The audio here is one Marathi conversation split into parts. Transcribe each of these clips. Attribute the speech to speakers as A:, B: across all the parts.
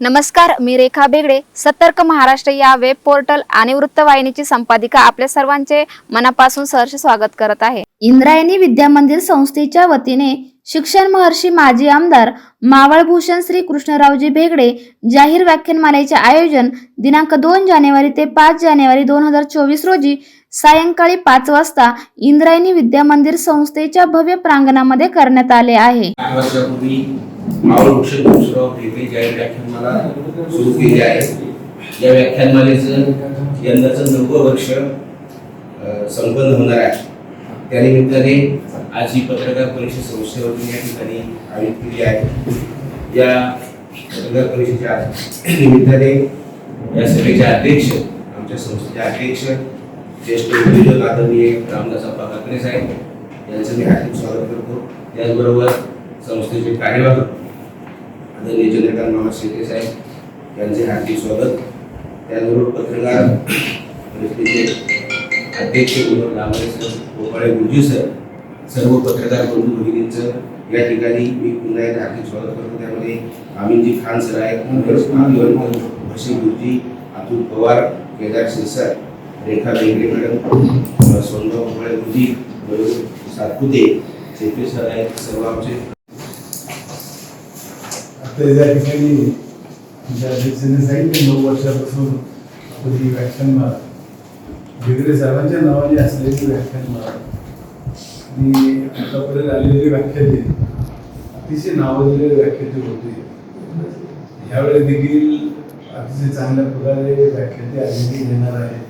A: नमस्कार मी रेखा बेगडे. सतर्क महाराष्ट्र या वेब पोर्टल आणि वृत्तवाहिनीची संपादिका आपल्या सर्वांचे मनापासून सहर्ष स्वागत करत आहे. इंद्रायणी विद्या मंदिर संस्थेच्या वतीने शिक्षण महर्षी माजी आमदार मावळभूषण श्री कृष्णरावजी बेगडे जाहीर व्याख्यानमालेचे आयोजन दिनांक दोन जानेवारी ते पाच जानेवारी दोन हजार चोवीस रोजी सायंकाळी पाच वाजता इंद्रायणी विद्या मंदिर संस्थेच्या भव्य प्रांगणामध्ये करण्यात आले आहे.
B: मावळ वृक्ष दुसराव वेगळी जाहीर व्याख्यानमाला सुरू केली आहे या व्याख्यानमालेचं यंदाचं नववं वर्ष संपन्न होणार आहे. त्यानिमित्ताने आज ही पत्रकार परिषद संस्थेवरून या ठिकाणी आयोजित केली आहे. या पत्रकार परिषदेच्या निमित्ताने या सभेचे अध्यक्ष आमच्या संस्थेचे अध्यक्ष ज्येष्ठ उद्योजक आदरणीय रामदास अप्पा काकडे साहेब यांचं मी हार्दिक स्वागत करतो. त्याचबरोबर संस्थेचे कार्यवाहक आदरणीय चंद्रकांत मामा शेटे साहेब यांचे हार्दिक स्वागत. त्याचबरोबर पत्रकार परिषदेचे अध्यक्ष विनोद लांबरे सर गोपाळे गुरुजी सर सर्व पत्रकार बंधू भगिनींचं या ठिकाणी मी पुन्हा एकदा हार्दिक स्वागत करतो. त्यामध्ये आमिनजी खान सर आहेत आदिवंत भशी गुरुजी अतुल पवार केदार शिरसाट रेखा बेंगडे मॅडम सोनगाव गोपाळे गुरुजी बरोबर सातपुते शेते सर आहेत सर्व आमचे
C: आता या ठिकाणी ज्या अध्यक्षांनी सांगितले नऊ वर्षापासून आपली व्याख्यानमाला वेगळे साहेबांच्या नावाने असलेली व्याख्यानमाला आणि आतापर्यंत आलेली व्याख्याने अतिशय नावाजलेले व्याख्याते होते. यावेळी देखील अतिशय चांगल्या प्रकारे व्याख्याते आलेली येणार आहे.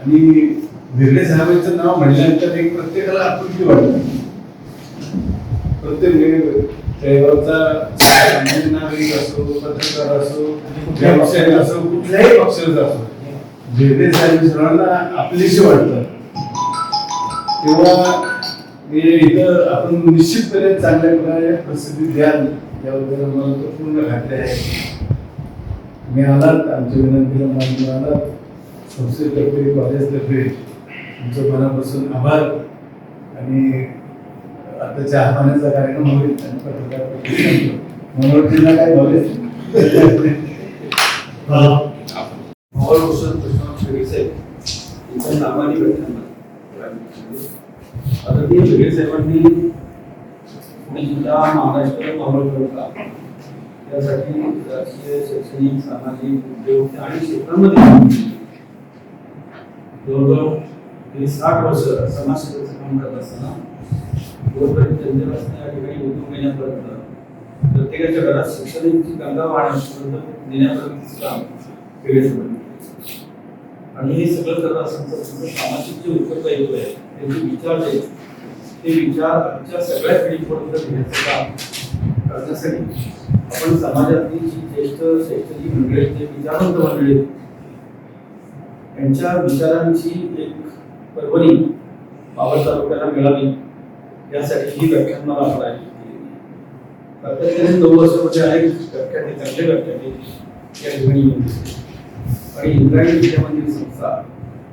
C: आणि वेगळे साहेबांचं नाव म्हटल्यानंतर एक प्रत्येकाला आपुलकी वाटते. प्रत्येक वेळ ड्रायव्हरचा नागरिक असो पत्रकार असो व्यवसाय असो कुठल्याही पक्षाचा असो वेगळे साहेब सरांना आपलीशी वाटतं तेव्हा हे इथं आपण निश्चितपणे चांगल्या प्रकारे प्रसिद्धी द्याल याबद्दल मला तर पूर्ण खात्री आहे. मी आलात आमच्या विनंतीला मान आलात. संस्थेतर्फे कॉलेजतर्फे तुमचं मनापासून आभार. आणि आता चहा पाण्याचा कार्यक्रम होईल मनोरंजनला काय नॉलेज
D: आदरणीय साहेबांनी पुणे जिल्हा महाराष्ट्र राजकीय शैक्षणिक सामाजिक उद्योग आणि क्षेत्रामध्ये जवळजवळ साठ वर्ष समाजसेवेचं काम करत असताना जोपर्यंत जनतेपासून या ठिकाणी उद्योग येण्यापर्यंत प्रत्येकाच्या घरात शिक्षणाची गंगा वाढण्यापर्यंत नेण्यापर्यंत काम केले आणि हे सगळं करत असताना सामाजिक जे उत्तरदायित्व आहे त्यांचे विचार जे ते विचार आमच्या सगळ्या पिढीपर्यंत घेण्याचं काम करण्यासाठी आपण समाजातली जी ज्येष्ठ शैक्षणिक मंडळी जे विचारवंत मंडळी त्यांच्या विचारांची एक परवणी मावळ तालुक्याला मिळावी यासाठी ही व्याख्यानमाला आपण आयोजित केली सातत्याने नऊ वर्षामध्ये अनेक व्याख्याने चांगले व्याख्याने या ठिकाणी आणि इंद्रायणी विद्या मंदिर संस्था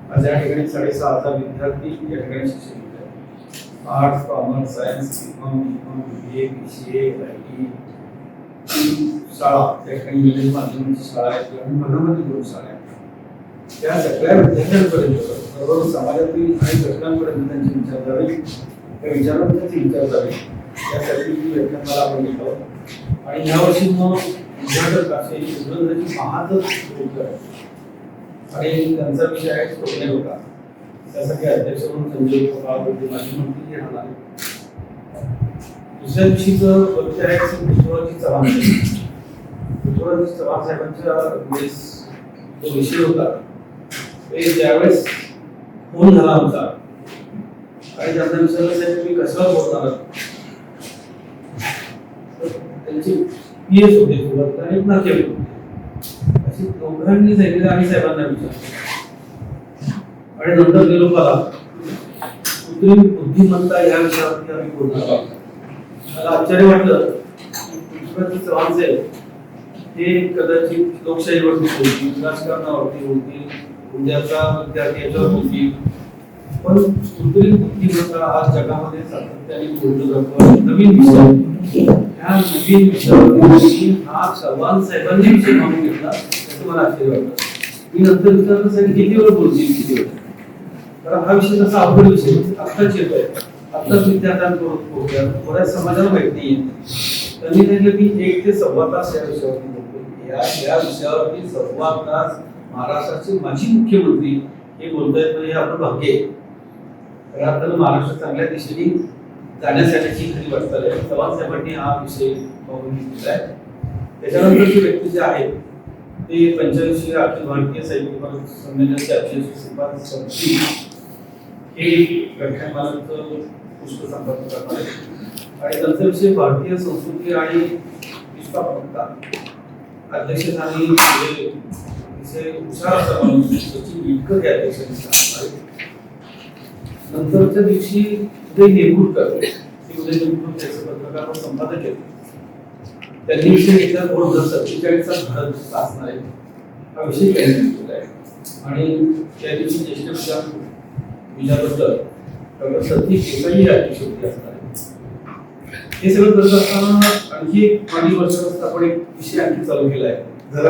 D: आज या ठिकाणी साडेसहा हज़ार विद्यार्थी या ठिकाणी शिक्षण घेत आहेत arts commerce science BCom BCom B A B C A I T शाळा त्या ठिकाणी इंग्लिश माध्यमाची शाळा आहे आणि मनामध्ये दोन शाळा आहेत त्या सगळ्या विद्यार्थ्यांपर्यंत सर्व समाजातील आणि घटकांपर्यंत त्यांचे विचार हे त्या विचारांचे विचार झाले. त्यासाठी प्रयत्न व्याख्यानमाला आपण घेतो आणि यावर्षी मग उद्घाटक असे सुगंधाची महाजच आणि त्यांचा विषय आहे स्वप्ने होता. त्यासाठी अध्यक्ष म्हणून संजय पवार होते माजी मंत्री हे राहणार. दुसऱ्या दिवशीचं पक्ष आहे पृथ्वीराजी चव्हाण पृथ्वीराजी चव्हाण साहेबांच्या जो विषय होता ते ज्यावेळेस फोन झाला होता आणि त्यांना विचारलं साहेब तुम्ही कशावर बोलणार? आहात?" त्यांचे पी एस होते सोबत आणि एक नाते होते. अशी दोघांनी सांगितलं आम्ही साहेबांना विचारलं. आणि नंतर गेलो मला. कृत्रिम बुद्धिमत्ता या विषयावरती आम्ही बोलणार आहोत मला आश्चर्य वाटलं पुष्पती चव्हाण साहेब हे कदाचित लोकशाहीवरती बोलतील राजकारणावरती बोलतील उद्याचा विद्यार्थी याच्यावर बोलतील. पण कृत्रिम बुद्धिमत्ता आज जगामध्ये सातत्याने बोललं जातो. नवीन विषय ह्या नवीन विषयावरती हा चव्हाण साहेबांनी विषय मागून घेतला त्याचं मला आश्चर्य वाटतं. मी नंतर विचारलं साहेब किती वेळ बोलतील किती वेळ? कारण हा विषय तसा अवघड विषय आहे. आत्ताच येतोय. आत्ताच विद्यार्थ्यांकडून पोहोचला बऱ्याच समाजाला माहीत नाही त्यांनी सांगितलं मी एक ते सव्वा तास या विषयावरती बोलतो या या विषयावरती सव्वा तास महाराष्ट्राचे माजी मुख्यमंत्री हे बोलतायत म्हणजे आपलं भाग्य आहे. खरं आपल्याला महाराष्ट्र चांगल्या दिशेने जाण्यासाठीची खरी वाटचाल आहे चव्हाण साहेबांनी हा विषय बघून घेतलेला आहे. त्याच्यानंतरचे व्यक्ती जे आहेत ते पंच्याऐंशी अखिल भारतीय साहित्य संमेलनाचे अध्यक्ष श्रीपाद सब्जी हे व्याख्यानमालाचं पुष्प संपर्क करणार आहेत. आणि त्यांचा विषय भारतीय संस्कृती आणि निष्पापकता अध्यक्षस्थानी विषय हुशार असा माणूस सचिन विटकर या अध्यक्षांनी सांगणार नंतरच्या दिवशी ते नेगुरकर करते संपादक सत्तेचाळीसचा भारत असणार आहे? हा विषय त्यांनी आहे. आणि त्या दिवशी ज्येष्ठ विचार विचारबद्दल डॉक्टर सती केसाई हे असणार आहे हे सगळं करत असताना आणखी एक पाणी वर्षापासून आपण एक विषय आणखी चालू केला आहे.
C: जरा